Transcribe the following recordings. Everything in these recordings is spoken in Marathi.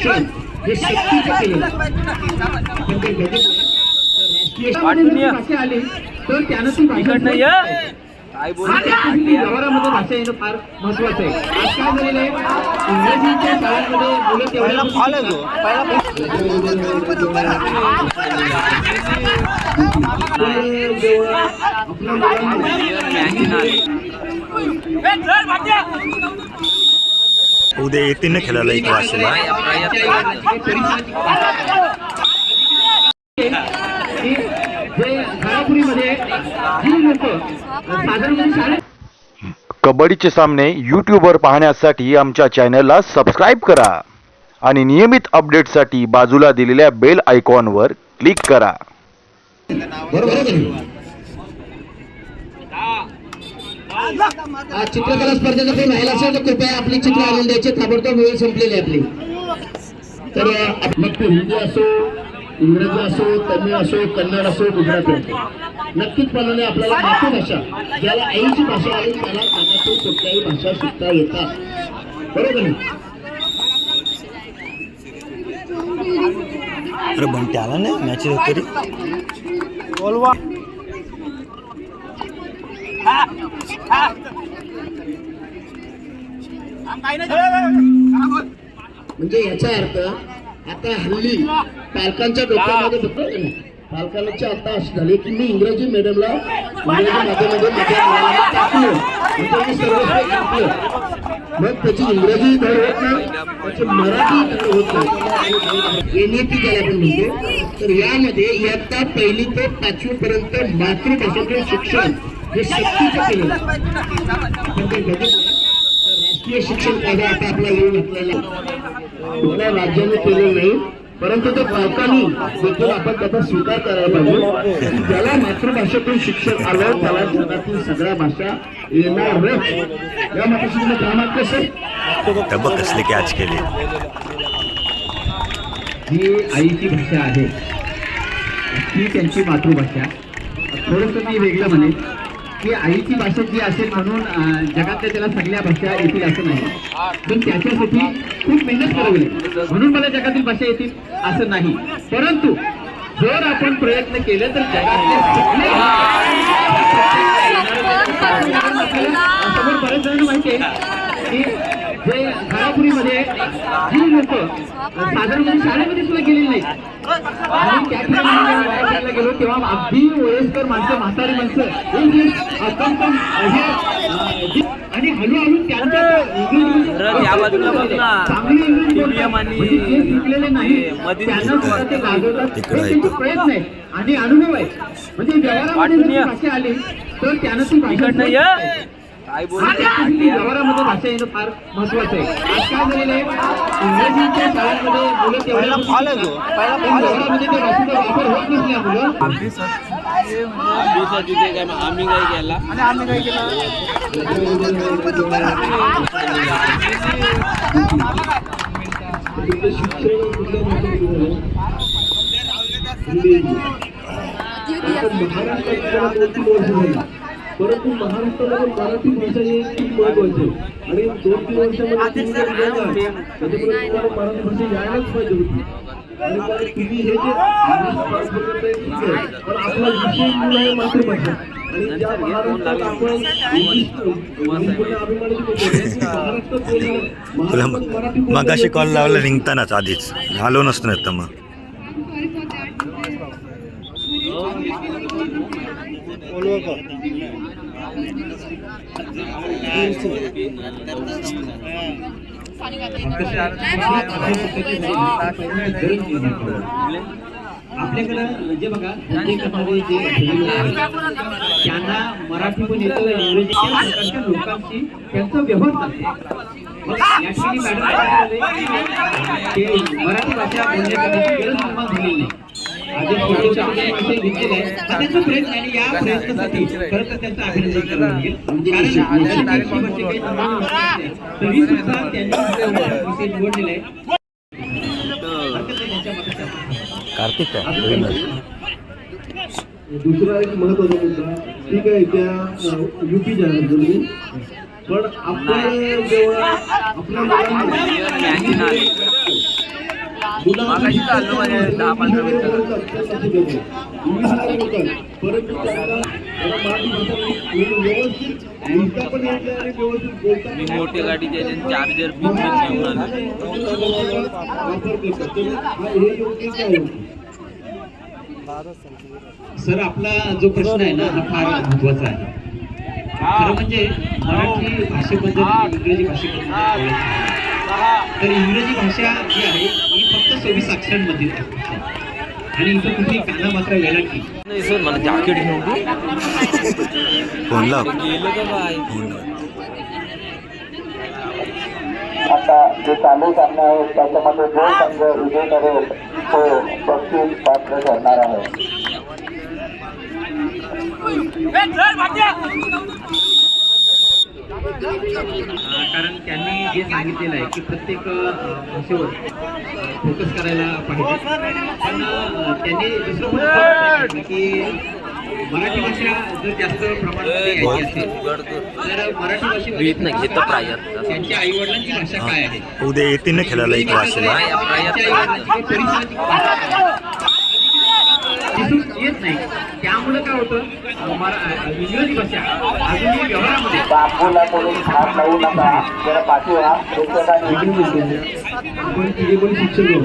शिक्षण हे सक्तीचं केलेलं आहे. आपण ते बघितलं तर राष्ट्रीय आली तर त्यानं ती भाषा व्यवहारामध्ये भाषा येणं फार महत्वाचं आहे. आज काय झालेलं आहे? इंग्रजीच्या शाळांमध्ये मुलं तेवढ्या आपल्या मुलांना उद्या येतील ना खेळायला इकडे वाशीला कबड्डीचे सामने यूट्यूबवर पाहण्यासाठी आमच्या चॅनलला सबस्क्राईब करा आणि नियमित अपडेटसाठी बाजूला दिलेल्या बेल आयकॉनवर क्लिक करा बरोबर आहे की नाही? आज चित्रकला स्पर्धेला काही राहिला असेल तर कृपया आपली चित्र आणून द्यायचे ताबडतोब वेळ संपलेली आहे आपली. तर मग ते हिंदी असो इंग्रजी असो तमिळ असो कन्नड असो गुजराती असो. नक्कीचपणाने आपल्याला मातृभाषा ज्याला आईची भाषा आहे त्याला जगातील कुठल्याही भाषा शिकता येतात बरोबर आहे? अरे बंटी आला नाही मॅच तरी म्हणजे याचा अर्थ आता हल्ली पालकांच्या डोक्यामध्ये नाही? पालकांचे आता असे झाले की मी इंग्रजी मीडियमला इंग्रजी माध्यमामध्ये माझ्या मुलाला टाकलं. म्हणजे टाकलं. मग त्याची इंग्रजी धड होत नाही त्याची मराठी धड होत नाही. एनएपी ज्याला आपण म्हणतो. तर यामध्ये इयत्ता पहिली ते पाचवी पर्यंत मातृभाषेतून शिक्षण हे सक्तीचं तर राष्ट्रीय शिक्षण कायदा आता आपला येऊन घातलेला आहे. कुठल्या राज्याने केलेलं नाही परंतु ते पालकांनी देखील आपण त्याचा स्वीकार करायला पाहिजे. की ज्याला मातृभाषेतून शिक्षण आलं त्याला जगातील सगळ्या भाषा येणारच. या तुम्ही कामात कसं? तर बघ कसले कॅच केले. जी आईची भाषा आहे. ती त्यांची मातृभाषा. थोडंसं मी वेगळं म्हणेन. की आईची भाषा जी असेल म्हणून जगातल्या त्याला सगळ्या भाषा येतील असं नाही. पण त्याच्यासाठी खूप मेहनत करावी म्हणून मला जगातील भाषा येतील असं नाही. परंतु जर आपण प्रयत्न केले तर जगातले जी लोक साधारण शाळेमध्ये सुद्धा गेलेली नाही. आणि त्या ठिकाणी गेलो तेव्हा अगदी वयस्कर माणसं म्हातारी माणसं अत्यंत आणि हळूहळू त्यांच्या. चांगली म्हणजे शिकलेले नाही त्यांना सुद्धा ते गाजवतात. त्यांचे. प्रयत्न आहे आणि अनुभव आहे. म्हणजे व्यवहारामध्ये जर. भाषा आली तर त्यानं ती भाषा काय व्यवहारामध्ये भाषा येणं फार महत्वाचं आहे. आज काय झालेलं आहे? इंग्रजीच्या शाळांमध्ये मुलं तेवढ्या व्यवहारामध्ये ते भाषेचा वापर होत नसल्यामुळं ते काय मग आम्ही काय केला. आणि आम्ही काय परंतु महाराष्ट्रामध्ये मराठी भाषा ही खूप महत्वाची आणि दोन तीन वर्षामध्ये त्याच्यामुळे तुम्हाला मराठी भाषा यायलाच पाहिजे होती. आणि मग तुम्ही हे जे पण आपला विषय मूळ आहे मातृभाषा. आणि ज्या महाराष्ट्रात आपण अभिमानाची मगाशी कॉल लावला निघतानाच आधीच. आलो नसतं नाही तर मग. आपल्याकडं म्हणजे बघा प्रत्येकामध्ये जे त्यांना मराठी पण येतो इंग्रजी त्या लोकांशी त्यांचा व्यवहार चालतो. मॅडम काय मराठी भाषा बोलण्याची गरज निर्माण झालेली नाही. हा त्यांचा प्रयत्न आणि या प्रयत्नासाठी खरं तर त्यांचं अभिनंदन करावं लागेल कारण शिक्षणाची काही सामान्य गोष्ट नाही. तरी सुद्धा त्यांनी विषय निवडलेला आहे हरकत नाही त्यांच्या मताच्या कार्तिक दुसरा एक महत्त्वाचा मुद्दा ठीक आहे त्या युपी जाणार तुम्ही पण आपण जेव्हा आपल्या मागाशी चाललो दहा पंधरा मिनिटं. बोलता मी मोठी गाडी त्याचे चार्जर घेऊन आलो? सर आपला जो प्रश्न आहे ना हा फार महत्त्वाचा आहे. खरं म्हणजे मराठी भाषेबद्दल इंग्रजी भाषेबद्दल तर इंग्रजी भाषा जी आहे सव्वीस अक्षरांमधील आहे आणि इथं कुठेही काना मात्र वेलांटी नाही. सर मला जॅकेट घेऊन दे. फोन लाव. गेलं का काय फोन लाव. आता जे चालू सामने आहेत त्याच्यामध्ये जो संघ विजय करेल तो बक्षीस पात्र ठरणार आहे. अं, कारण त्यांनी जे सांगितलेलं आहे की प्रत्येक भाषेवर फोकस करायला पाहिजे. पण त्यांनी दुसरं की मराठी भाषा जर जास्त प्रमाणामध्ये यायची असेल तर मराठी प्रायर त्यांच्या आई वडिलांची भाषा काय आहे? उद्या येतील ना खेळायला आईवडिलांची भाषा? दिसून येत नाही. त्यामुळे काय होतं? इंग्रजी भाषा अजूनही व्यवहारामध्ये. बापूला भाग लावू नका. जरा पाठी व्हा आपण तिघे पण शिक्षक आहोत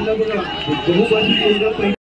बघा बहुभाषिक